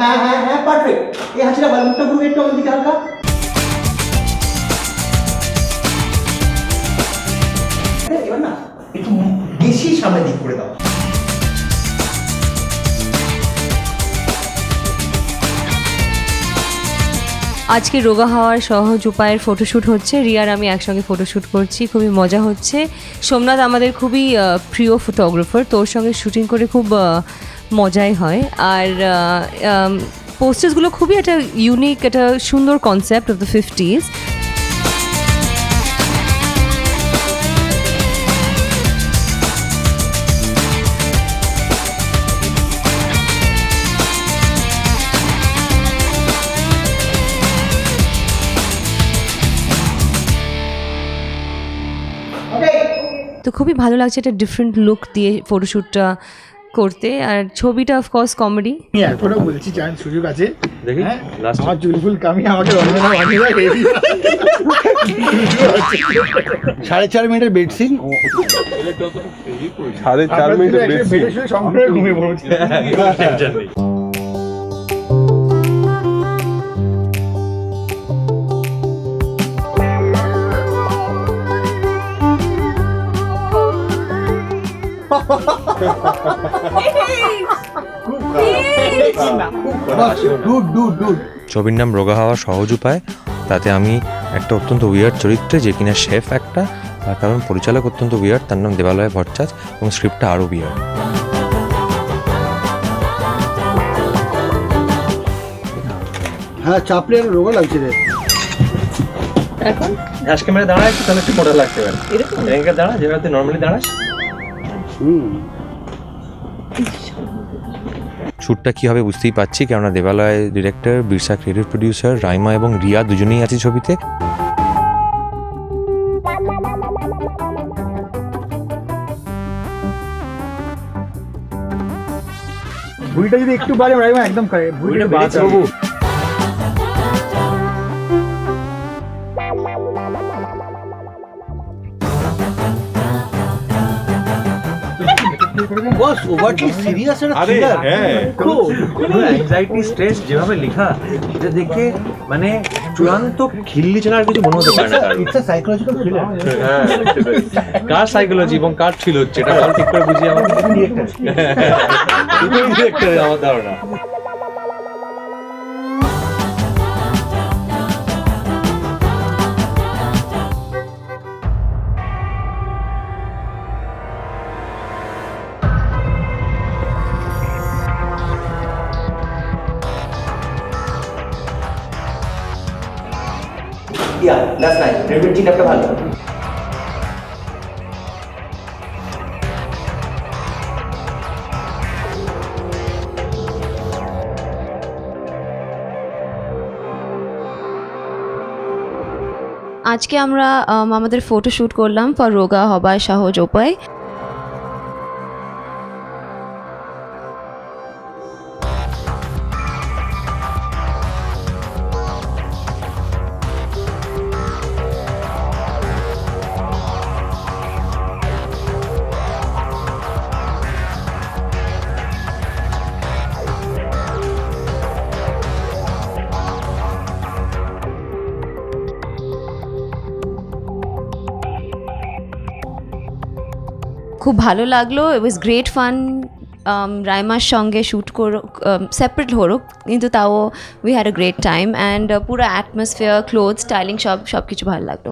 এই হাসিটা ভালো মুখটা ঘুরবে একটু আমার দিকে হালকা হ্যাঁ, একটু বেশি সামনে দিক করে দাও। আজকে রোগা হওয়ার সহজ উপায়ের ফটোশ্যুট হচ্ছে। রিয়ার আমি একসঙ্গে ফটোশ্যুট করছি খুবই মজা হচ্ছে। সোমনাথ আমাদের খুবই প্রিয় ফটোগ্রাফার তোর সঙ্গে শুটিং করে খুব মজাই হয়। আর পোস্টার্সগুলো খুবই একটা ইউনিক একটা সুন্দর কনসেপ্ট অফ দ্য ফিফটিজ তো খুবই ভালো লাগছে একটা ডিফারেন্ট লুক দিয়ে ফটোশ্যুটটা করতে আর ছবিটা অফকোর্স কমেডি আমি এখনও বলছি চান সুযোগ আছে? দেখি, হ্যাঁ? আমার চুলফুল কামি আমাকে সাড়ে চার মিনিটের বেড সিন সাড়ে চার মিনিটের বেশি বেডে সঙ্গে ঘুমিয়ে পড়ছি। ছবির নাম রোগা হওয়া সহজ উপায়। তাতে আমি একটা অত্যন্ত উইয়ার চরিত্রে যে কিনা শেফ একটা তার কারণ পরিচালক অত্যন্ত উইয়ার্ড তার নাম দেবালয় ভট্টাচ এবং স্ক্রিপ্টটা আরও উইয়ার্ড হ্যাঁ চাপলে আর রোগা লাগছে রে। ঘাস ক্যামেরা দাঁড়া একটু তাহলে একটু মোটা লাগতে পারে এরকম? দাঁড়া যেভাবে তুই নর্মালি দাঁড়াস। শ্যুটটা কী হবে বুঝতেই পারছি কেননা Debalay director Birsa creative producer Raima এবং রিয়া দুজনেই আছে ছবিতে। ভুঁড়িটা যদি একটু বাড়ে রাইমা একদম করে ভুঁড়িটা বাড়াতে হবে বস ওভারলি সিরিয়াস একটা থ্রিলার। হ্যাঁ। অ্যাংজাইটি স্ট্রেস যেভাবে লেখা এটা দেখে মানে চূড়ান্ত খিল্লি ছাড়া আর কিছু মনে হতে পারে না ইটস আ সাইকোলজিক্যাল থ্রিলার হ্যাঁ, কার সাইকোলজি এবং কার ছিল হচ্ছে এটা ঠিক করে বুঝি আমার ডিরেক্টর আমার ধারণা। ইয়া দ্যাটস নাইস ভালো আজকে আমরা আমাদের ফটো শ্যুট করলাম ফর রোগা হবায় সহজ উপায় খুব ভালো লাগল। ইট ওয়াজ গ্রেট ফান রাইমার সঙ্গে শ্যুট করো সেপারেট হলো, কিন্তু তাও we had a great time and পুরো অ্যাটমসফিয়ার ক্লোথ স্টাইলিং সব সব কিছু ভালো লাগল।